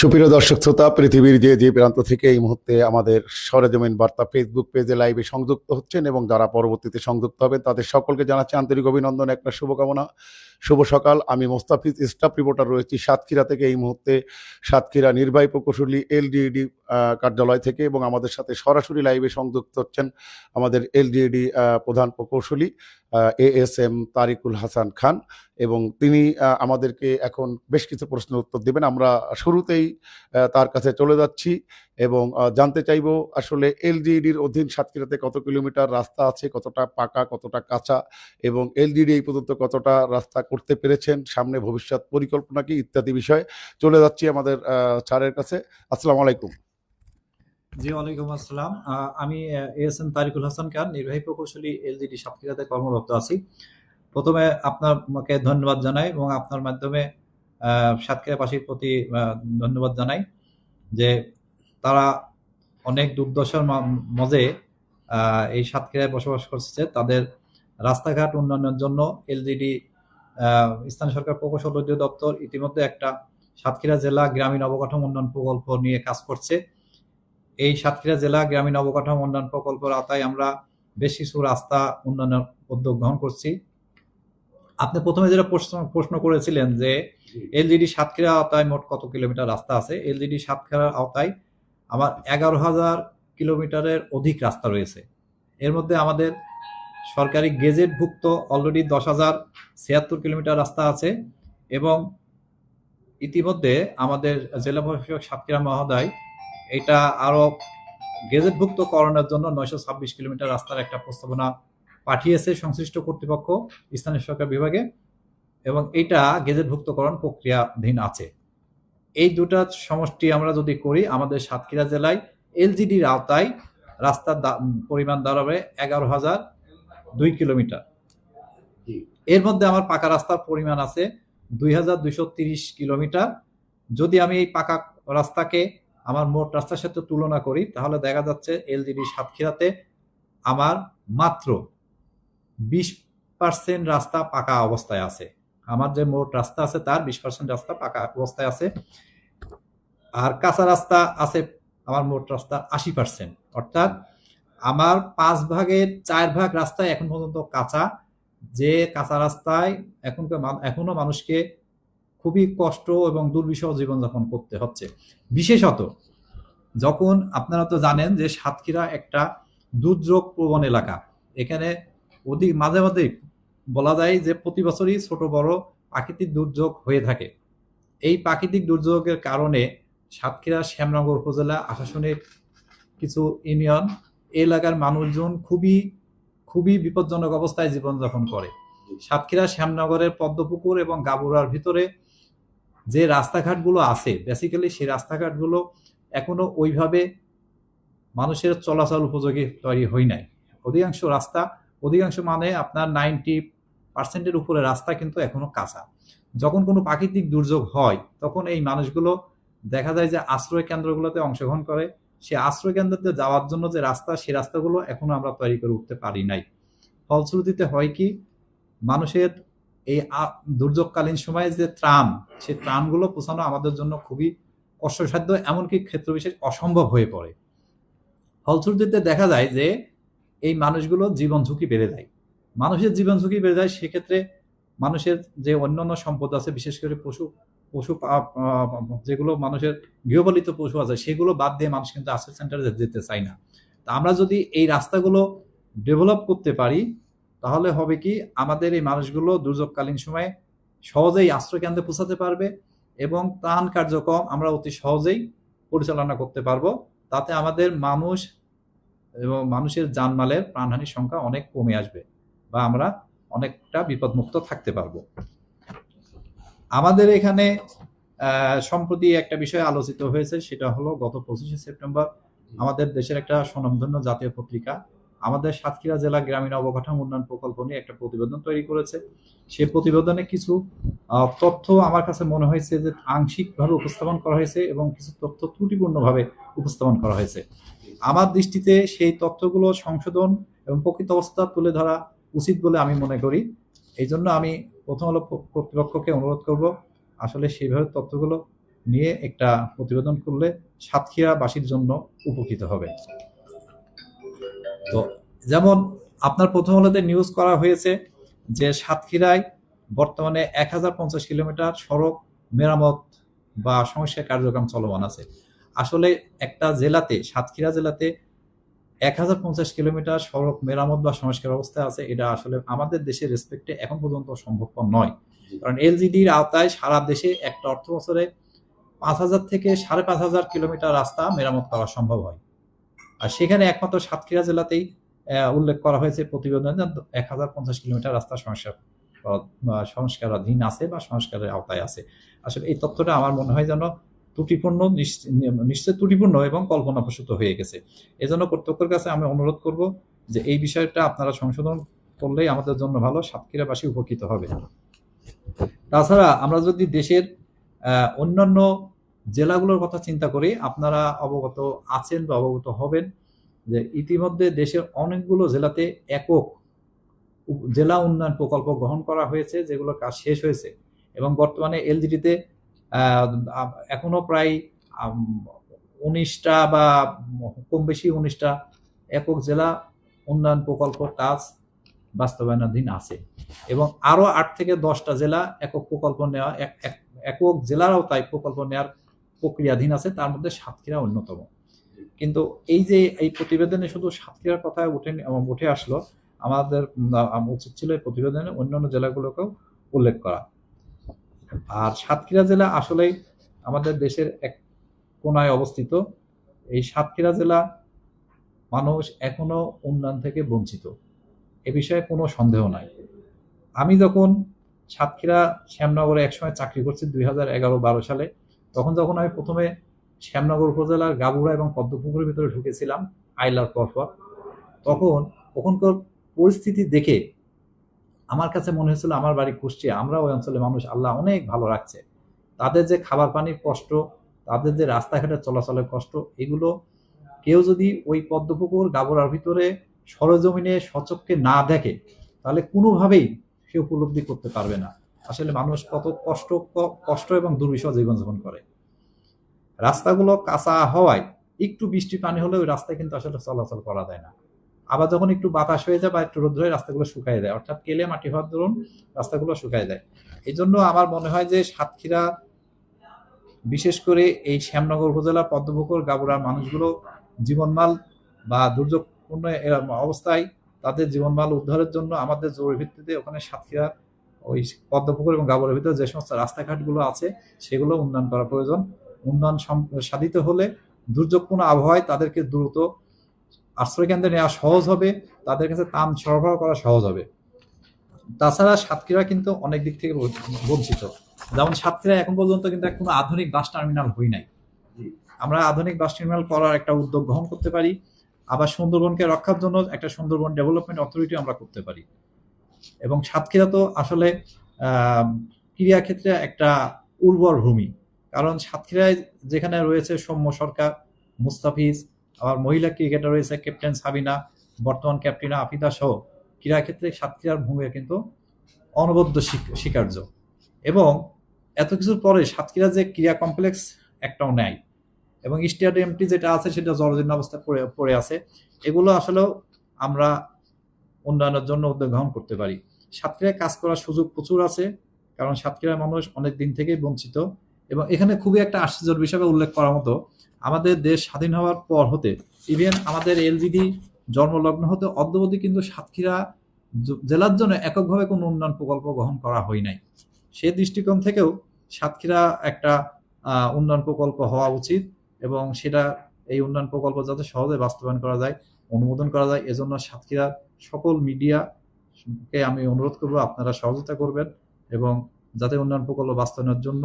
সুপ্রিয় দর্শক শ্রোতা, পৃথিবীর যে যে প্রান্ত থেকে এই মুহূর্তে আমাদের সরেজমিন বার্তা ফেসবুক পেজে লাইভে সংযুক্ত হচ্ছেন এবং যারা পরবর্তীতে সংযুক্ত হবেন, তাদের সকলকে জানাচ্ছি আন্তরিক অভিনন্দন একটা শুভকামনা। শুভ সকাল, আমি মোস্তাফিজ স্টাফ রিপোর্টার রয়েছি সাতক্ষীরা থেকে এই মুহূর্তে। সাতক্ষীরা নির্বাহী প্রকৌশলী এলডিডি কার্যালয় থেকে এবং আমাদের সাথে সরাসরি লাইভে সংযুক্ত হচ্ছেন আমাদের এলডিডি প্রধান প্রকৌশলী A S M Tarikul Hasan Khan এবং তিনি আমাদেরকে এখন বেশ কিছু প্রশ্নের উত্তর দেবেন। আমরা শুরুতেই তার কাছে চলে যাচ্ছি এবং জানতে চাইব আসলে এলজিডির অধীন সাতক্ষীরাতে কত কিলোমিটার রাস্তা আছে, কতটা পাকা, কতটা কাঁচা এবং এলজিডি এই পর্যন্ত কতটা রাস্তা করতে পেরেছেন, সামনে ভবিষ্যৎ পরিকল্পনা কি, ইত্যাদি বিষয়ে চলে যাচ্ছি আমাদের স্যারের কাছে। আসসালামু আলাইকুম। জি, ওয়ালাইকুম আসসালাম। আমি এস এম তারিকুল হাসান খান, নির্বাহী প্রকৌশলী এলজিডি সাতক্ষীরাতে কর্মরত আছি। প্রথমে আপনাকে ধন্যবাদ জানাই এবং আপনার মাধ্যমে সাতক্ষীরাবাসীর প্রতি ধন্যবাদ জানাই যে তারা অনেক দুর্দশার মা- মাঝে এই সাতক্ষীরায় বসবাস করছে। তাদের রাস্তাঘাট উন্নয়নের জন্য এলজিডি স্থানীয় সরকার প্রকৌশল দপ্তর ইতিমধ্যে একটা সাতক্ষীরা জেলা গ্রামীণ অবকাঠামো উন্নয়ন প্রকল্প নিয়ে কাজ করছে। এই সাতক্ষীরা জেলা গ্রামীণ অবকাঠামো উন্নয়ন প্রকল্পের আওতায় আমরা বেশ কিছু রাস্তা উন্নয়নের উদ্যোগ গ্রহণ করছি। আপনি প্রথমে যেটা প্রশ্ন প্রশ্ন করেছিলেন যে এলজিডি সাতক্ষীরা আওতায় মোট কত কিলোমিটার রাস্তা আছে? এলজিডি সাতক্ষীরার আওতায় আমার এগারো হাজার কিলোমিটারের অধিক রাস্তা রয়েছে। এর মধ্যে আমাদের সরকারি গেজেটভুক্ত অলরেডি দশ হাজার ছিয়াত্তর কিলোমিটার রাস্তা আছে এবং ইতিমধ্যে আমাদের জেলা প্রশাসক সাতক্ষীরা মহোদয় এটা আরও গেজেটভুক্ত করণের জন্য নয়শো ছাব্বিশ কিলোমিটার রাস্তার একটা প্রস্তাবনা পাঠিয়েছে সংশ্লিষ্ট কর্তৃপক্ষ স্থানীয় সরকার বিভাগে এবং এটা গেজেটভুক্তকরণ প্রক্রিয়াধীন আছে। এই দুটা সমষ্টি আমরা যদি করি আমাদের সাতক্ষীরা জেলায় এলজিডির আওতায় রাস্তার পরিমাণ দাঁড়াবে এগারো হাজার দুই কিলোমিটার। এর মধ্যে আমার পাকা রাস্তার পরিমাণ আছে দুই হাজার দুইশো তিরিশ কিলোমিটার। যদি আমি এই পাকা রাস্তাকে আমার মোট রাস্তার সাথে তুলনা করি তাহলে দেখা যাচ্ছে এলজিডি সাতক্ষীরাতে আমার মাত্র বিশ পার্সেন্ট রাস্তা পাকা অবস্থায় আছে। আমার যে মোট রাস্তা আছে, তার বিশ পার্সেন্ট রাস্তা পাকা অবস্থায় আছে। আর কাঁচা রাস্তা আছে, আমার মোট রাস্তা আশি পার্সেন্ট অর্থাৎ আমার পাঁচ ভাগের চার ভাগ রাস্তায় এখন পর্যন্ত কাঁচা। যে কাঁচা রাস্তায় এখনকার এখনও মানুষকে খুবই কষ্ট এবং দুর্বিষহ জীবনযাপন করতে হচ্ছে। বিশেষত যখন আপনারা তো জানেন যে সাতক্ষীরা একটা দুর্যোগ প্রবণ এলাকা। এখানে অধিক মাঝে মাঝেই বলা যায় যে প্রতি বছরই ছোট বড় প্রাকৃতিক দুর্যোগ হয়ে থাকে। এই প্রাকৃতিক দুর্যোগের কারণে সাতক্ষীরা, শ্যামনগর উপজেলা আশাসনের কিছু ইউনিয়ন এলাকার মানুষজন খুবই খুবই বিপজ্জনক অবস্থায় জীবনযাপন করে। সাতক্ষীরা, শ্যামনগরের পদ্মপুকুর এবং গাবুরার ভিতরে যে রাস্তাঘাটগুলো আছে বেসিক্যালি সেই রাস্তাঘাটগুলো এখনও ওইভাবে মানুষের চলাচল উপযোগী তৈরি হয় নাই। অধিকাংশ রাস্তা অধিকাংশ মানে আপনার নাইনটি পার্সেন্টের উপরে রাস্তা কিন্তু এখনও কাঁচা। যখন কোনো প্রাকৃতিক দুর্যোগ হয়, তখন এই মানুষগুলো দেখা যায় যে আশ্রয় কেন্দ্রগুলোতে অংশগ্রহণ করে। সে আশ্রয় কেন্দ্রতে যাওয়ার জন্য যে রাস্তা সেই রাস্তাগুলো এখনও আমরা তৈরি করে উঠতে পারি নাই। ফলশ্রুতিতে হয় কি, মানুষের এই দুর্যোগকালীন সময়ে যে ত্রাণ সেই ত্রাণগুলো পৌঁছানো আমাদের জন্য খুবই কষ্টসাধ্য, এমনকি ক্ষেত্র বিশেষ অসম্ভব হয়ে পড়ে। ফলশ্রুতিতে দেখা যায় যে এই মানুষগুলো জীবন ঝুঁকি বেড়ে যায় মানুষের জীবন ঝুঁকি বেড়ে যায় সেক্ষেত্রে মানুষের যে অন্যান্য সম্পদ আছে, বিশেষ করে পশু পশু যেগুলো মানুষের গৃহপালিত পশু আছে, সেগুলো বাদ দিয়ে মানুষ কিন্তু আশ্রয় সেন্টারে যেতে চায় না। তা আমরা যদি এই রাস্তাগুলো ডেভেলপ করতে পারি, তাহলে হবে কি, আমাদের এই মানুষগুলো দুর্যোগকালীন সময়ে সহজেই আশ্রয় কেন্দ্রে পৌঁছাতে পারবে এবং ত্রাণ কার্যক্রম আমরা অতি সহজেই পরিচালনা করতে পারব। তাতে আমাদের মানুষ এবং মানুষের জানমালের প্রাণহানির সংখ্যা অনেক কমে আসবে বা আমরা অনেকটা বিপদমুক্ত থাকতে পারব। আমাদের এখানে সম্প্রতি একটা বিষয় আলোচিত হয়েছে, সেটা হলো গত পঁচিশে সেপ্টেম্বর আমাদের দেশের একটা স্বনামধন্য জাতীয় পত্রিকা, আমাদের সাতক্ষীরা জেলা গ্রামীণ অবকাঠামো উন্নয়ন প্রকল্প নিয়ে একটা প্রতিবেদন তৈরি করেছে। সেই প্রতিবেদনে কিছু তথ্য আমার কাছে মনে হয়েছে যে আংশিকভাবে উপস্থাপন করা হয়েছে এবং কিছু তথ্য ত্রুটিপূর্ণভাবে উপস্থাপন করা হয়েছে। আমার দৃষ্টিতে সেই তথ্যগুলো সংশোধন এবং প্রকৃত অবস্থা তুলে ধরা উচিত বলে আমি মনে করি। এই জন্য আমি প্রথম হলো কর্তৃপক্ষকে অনুরোধ করব, আসলে সেইভাবে তথ্যগুলো নিয়ে একটা প্রতিবেদন করলে সাতক্ষীরাবাসীর জন্য উপকৃত হবে। তো যেমন আপনার প্রথম আলোতে নিউজ করা হয়েছে যে সাতক্ষীরায় বর্তমানে এক হাজার পঞ্চাশ কিলোমিটার সড়ক মেরামত বা সংস্কার কার্যক্রম চলমান আছে। আসলে একটা জেলাতে সাতক্ষীরা জেলাতে এক হাজার পঞ্চাশ কিলোমিটার সড়ক মেরামত বা সংস্কার অবস্থায় আছে। এটা আসলে আমাদের দেশের রেসপেক্টে এখন পর্যন্ত সম্ভবপর নয়। কারণ এলজিডির আওতায় সারা দেশে একটা অর্থ বছরে পাঁচ হাজার থেকে সাড়ে পাঁচ হাজার কিলোমিটার রাস্তা মেরামত করা সম্ভব হয়। আর সেখানে একমাত্র সাতক্ষীরা জেলাতেই উল্লেখ করা হয়েছে প্রতিবেদনে এক হাজার পঞ্চাশ কিলোমিটার রাস্তা সংস্কার সংস্কারাধীন আছে বা সংস্কারের আওতায় আছে। আসলে এই তথ্যটা আমার মনে হয় যেন ত্রুটিপূর্ণ, নিশ্চ- নিশ্চয় ত্রুটিপূর্ণ এবং কল্পনাপ্রসূত হয়ে গেছে। এজন্য কর্তৃপক্ষের কাছে আমি অনুরোধ করব যে এই বিষয়টা আপনারা সংশোধন করলেই আমাদের জন্য ভালো, সাতক্ষীরাবাসী উপকৃত হবে। তাছাড়া আমরা যদি দেশের অন্যান্য জেলাগুলোর কথা চিন্তা করি, আপনারা অবগত আছেন বা অবগত হবেন যে ইতিমধ্যে দেশের অনেকগুলো জেলাতে একক জেলা উন্নয়ন প্রকল্প গ্রহণ করা হয়েছে, যেগুলোর কাজ শেষ হয়েছে এবং বর্তমানে এলজিডিতে এখনও প্রায় উনিশটা বা কম বেশি উনিশটা একক জেলা উন্নয়ন প্রকল্প কাজ বাস্তবায়নাধীন আছে। এবং আরও আট থেকে দশটা জেলা একক প্রকল্প নেওয়া, এক- এক- একক জেলার তাই প্রকল্প নেওয়ার প্রক্রিয়াধীন আছে, তার মধ্যে সাতক্ষীরা অন্যতম। কিন্তু এই যে এই প্রতিবেদনে শুধু সাতক্ষীরার কথা উঠে উঠে আসলো, আমাদের উচিত ছিল এই প্রতিবেদনে অন্যান্য জেলাগুলোকেও উল্লেখ করা। আর সাতক্ষীরা জেলা আসলেই আমাদের দেশের এক কোনায় অবস্থিত। এই সাতক্ষীরা জেলা মানুষ এখনও উন্নয়ন থেকে বঞ্চিত। এ বিষয়ে কোনো সন্দেহ নাই। আমি যখন সাতক্ষীরা শ্যামনগরে একসময় চাকরি করছি দুই হাজার এগারো বারো সালে, তখন যখন আমি প্রথমে শ্যামনগর উপজেলার গাবুড়া এবং পদ্মপুকুরের ভিতরে ঢুকেছিলাম, আইলার পরপর, তখন ওখানকার পরিস্থিতি দেখে আমার কাছে মনে হয়েছিল আমার বাড়ি কুষ্টিয়া আমরা ওই অঞ্চলে মানুষ, আল্লাহ অনেক ভালো রাখছে। তাদের যে খাবার পানির কষ্ট, তাদের যে রাস্তাঘাটের চলাচলের কষ্ট, এগুলো কেউ যদি ওই পদ্মপুকুর, গাবরার ভিতরে সরজমিনে সচক্ষে না দেখে, তাহলে কোনোভাবেই সে উপলব্ধি করতে পারবে না। আসলে মানুষ কত কষ্ট কষ্ট এবং দুর্বিষহ জীবনযাপন করে। রাস্তাগুলো কাঁচা হওয়ায় একটু বৃষ্টি পানি হলে ওই রাস্তায় কিন্তু আসলে চলাচল করা যায় না। আবার যখন একটু বাতাস হয়ে যায় বা একটু রোদ হয় রাস্তাগুলো শুকায় দেয়, অর্থাৎ কেলে মাটি হওয়ার দরুন রাস্তাগুলো শুকায় দেয়। এই জন্য আমার মনে হয় যে সাতক্ষীরা, বিশেষ করে এই শ্যামনগর উপজেলা পদ্মপুকুর, গাবুরার মানুষগুলো জীবনমাল বা দুর্যোগপূর্ণ অবস্থায় তাদের জীবনমাল উদ্ধারের জন্য আমাদের জরুরি ভিত্তিতে ওখানে সাতক্ষীরা, ওই পদ্মপুকুর এবং গাবরের ভিতরে যে সমস্ত রাস্তাঘাটগুলো আছে, সেগুলো উন্নয়ন করা প্রয়োজন। উন্নয়ন সাধিত হলে দুর্যোগপূর্ণ আবহাওয়ায় তাদেরকে দ্রুত আশ্রয়কেন্দ্রে নেওয়া সহজ হবে তাদের কাছে তাম সরবরাহ করা সহজ হবে। তাছাড়া সাতক্ষীরা কিন্তু অনেক দিক থেকে বঞ্চ- বঞ্চিত। যেমন সাতক্ষীরা এখন পর্যন্ত কিন্তু কোনো আধুনিক বাস টার্মিনাল হই নাই। আমরা আধুনিক বাস টার্মিনাল করার একটা উদ্যোগ গ্রহণ করতে পারি আবার সুন্দরবনকে রক্ষার জন্য একটা সুন্দরবন ডেভেলপমেন্ট অথরিটি আমরা করতে পারি। এবং সাতক্ষীরা তো আসলে আহ, ক্রীড়া ক্ষেত্রে একটা উর্বর ভূমি। কারণ সাতক্ষীরায় যেখানে রয়েছে সৌম্য সরকার মুস্তাফিজ আবার মহিলা ক্রিকেটার রয়েছে ক্যাপ্টেন সাবিনা, বর্তমান ক্যাপ্টেন আফিদা সহ ক্রীড়া ক্ষেত্রে সাতক্ষীরার ভূমিকা কিন্তু অনবদ্য স্বীকার্য এবং এত কিছুর পরে সাতক্ষীরা যে ক্রীড়া কমপ্লেক্স একটাও নেয় এবং স্টেডিয়ামটি যেটা আছে সেটা জরাজীর্ণ অবস্থায় পড়ে পড়ে আছে। এগুলো আসলেও আমরা উন্নয়নের জন্য উদ্যোগ গ্রহণ করতে পারি। সাতক্ষীরায় কাজ করার সুযোগ প্রচুর আছে, কারণ সাতক্ষীরার মানুষ অনেক দিন থেকেই বঞ্চিত। এবং এখানে খুবই একটা আশ্চর্যের বিষয়ে উল্লেখ করার মতো, আমাদের দেশ স্বাধীন হওয়ার পর হতে ইভেন আমাদের এলজিডি জন্মলগ্ন হতে অদ্যবধি কিন্তু সাতক্ষীরা জেলার জন্য এককভাবে কোনো উন্নয়ন প্রকল্প গ্রহণ করা হয় নাই। সে দৃষ্টিকোণ থেকেও সাতক্ষীরা একটা উন্নয়ন প্রকল্প হওয়া উচিত এবং সেটা, এই উন্নয়ন প্রকল্প যাতে সহজে বাস্তবায়ন করা যায়, অনুমোদন করা যায়, এজন্য সাতক্ষীরার সকল মিডিয়াকে আমি অনুরোধ করব আপনারা সহযোগিতা করবেন এবং যাতে উন্নয়ন প্রকল্প বাস্তবায়নের জন্য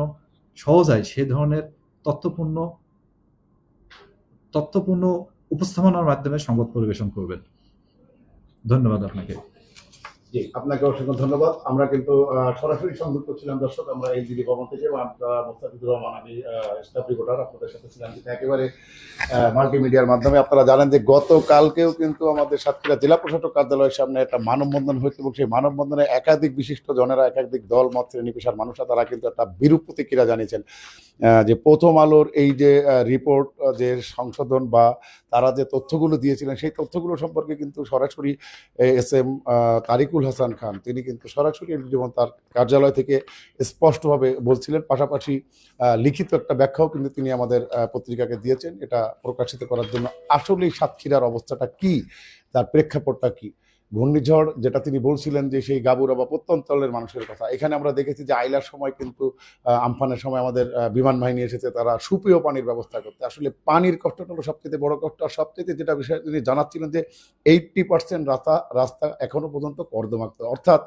সহজ হয় সে ধরনের তথ্যপূর্ণ তথ্যপূর্ণ উপস্থাপনার মাধ্যমে সংবাদ পরিবেশন করবেন। ধন্যবাদ আপনাকে। জি। আপনাকে অসংখ্য ধন্যবাদ। আমরা কিন্তু সরাসরি সংযুক্ত ছিলাম দর্শক, আমরা এলজিডি ভবন থেকে মোস্তাফিজুর রহমান, আমি স্টাফ রিপোর্টার আপনাদের সাথে ছিলাম কিন্তু একেবারে মাল্টিমিডিয়ার মাধ্যমে। আপনারা জানেন যে গতকালকেও কিন্তু আমাদের সাতক্ষীরা জেলা প্রশাসক কার্যালয়ের সামনে একটা মানববন্ধন হয়েছে এবং সেই মানববন্ধনে একাধিক বিশিষ্ট জনেরা, একাধিক দল, মত শ্রেণি পেশার মানুষরা, তারা কিন্তু একটা বিরূপ প্রতিক্রিয়া জানিয়েছেন। যে প্রথম আলোর এই যে রিপোর্ট যে সংশোধন বা তারা যে তথ্যগুলো দিয়েছিলেন, সেই তথ্যগুলো সম্পর্কে কিন্তু সরাসরি এস এম তারিকুল হাসান খান, তিনি কিন্তু সরাসরি যেমন তার কার্যালয় থেকে স্পষ্টভাবে বলছিলেন। পাশাপাশি লিখিত একটা ব্যাখ্যাও কিন্তু তিনি আমাদের পত্রিকাকে দিয়েছেন। এটা প্রকাশিত করার জন্য আসলেই সাতক্ষীরার অবস্থাটা কি? তার প্রেক্ষাপটটা কি? ঘূর্ণিঝড় যেটা তিনি বলছিলেন যে সেই গাবুরা বা প্রত্যন্তলের মানুষের কথা। এখানে আমরা দেখেছি যে আইলার সময় কিন্তু আমফানের সময় আমাদের বিমান বাহিনী এসেছে, তারা সুপেয় পানির ব্যবস্থা করতে। আসলে পানির কষ্টটা হলো সবচেয়ে বড় কষ্ট, আর সবচেয়ে যেটা বিষয় তিনি জানাচ্ছিলেন যে এইটটি পার্সেন্ট রাস্তা রাস্তা এখনও পর্যন্ত কর্দমাক্ত। অর্থাৎ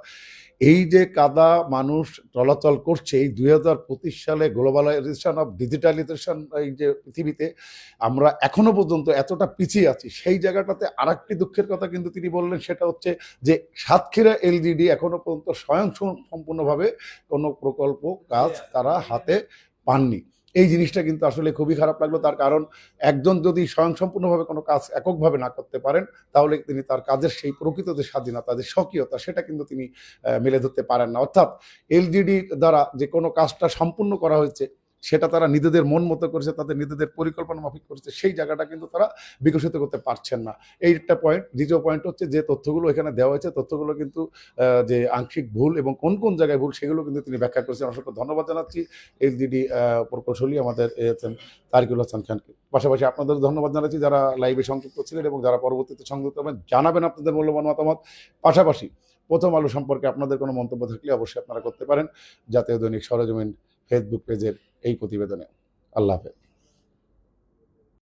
এই যে কাদা মানুষ চলাচল করছে এই দুই হাজার পঁচিশ সালে গ্লোবালাইজেশন অফ ডিজিটালাইজেশন এই যে পৃথিবীতে আমরা এখনও পর্যন্ত এতটা পিছিয়ে আছি সেই জায়গাটাতে আরেকটি দুঃখের কথা কিন্তু তিনি বললেন সেটা হচ্ছে যে সাতক্ষীরা এলজিডি এখনও পর্যন্ত স্বয়ং সম্পূর্ণভাবে কোনো প্রকল্প কাজ তারা হাতে পাননি। এই জিনিসটা কিন্তু আসলে খুবই খারাপ লাগল। তার কারণ একজন যদি স্বয়ংসম্পূর্ণভাবে কোনো কাজ এককভাবে না করতে পারেন, তাহলে তিনি তার কাজের সেই প্রকৃত যে স্বাধীনতা, যে স্বকীয়তা, সেটা কিন্তু তিনি মেলে ধরতে পারেন না। অর্থাৎ এলজিডি দ্বারা যে কোনো কাজটা সম্পূর্ণ করা হয়েছে সেটা তারা নিজেদের মন মতো করেছে, তাদের নিজেদের পরিকল্পনা মাফিক করেছে, সেই জায়গাটা কিন্তু তারা বিকশিত করতে পারছেন না। এই একটা পয়েন্ট দ্বিতীয় পয়েন্ট হচ্ছে যে তথ্যগুলো এখানে দেওয়া হয়েছে, তথ্যগুলো কিন্তু যে আংশিক ভুল এবং কোন কোন জায়গায় ভুল সেগুলো কিন্তু তিনি ব্যাখ্যা করেছেন। অসংখ্য ধন্যবাদ জানাচ্ছি এলজিডি প্রকৌশলী আমাদের তারিকুল হাসান খানকে। পাশাপাশি আপনাদের ধন্যবাদ জানাচ্ছি যারা লাইভে সংযুক্ত ছিলেন এবং যারা পরবর্তীতে সংযুক্ত হবেন, জানাবেন আপনাদের মূল্যবান মতামত। পাশাপাশি প্রথম আলো সম্পর্কে আপনাদের কোনো মন্তব্য থাকলে অবশ্যই আপনারা করতে পারেন। জাতীয় দৈনিক সরজমিন ফেসবুক পেজের এই প্রতিবেদনে। আল্লাহ হাফেজ।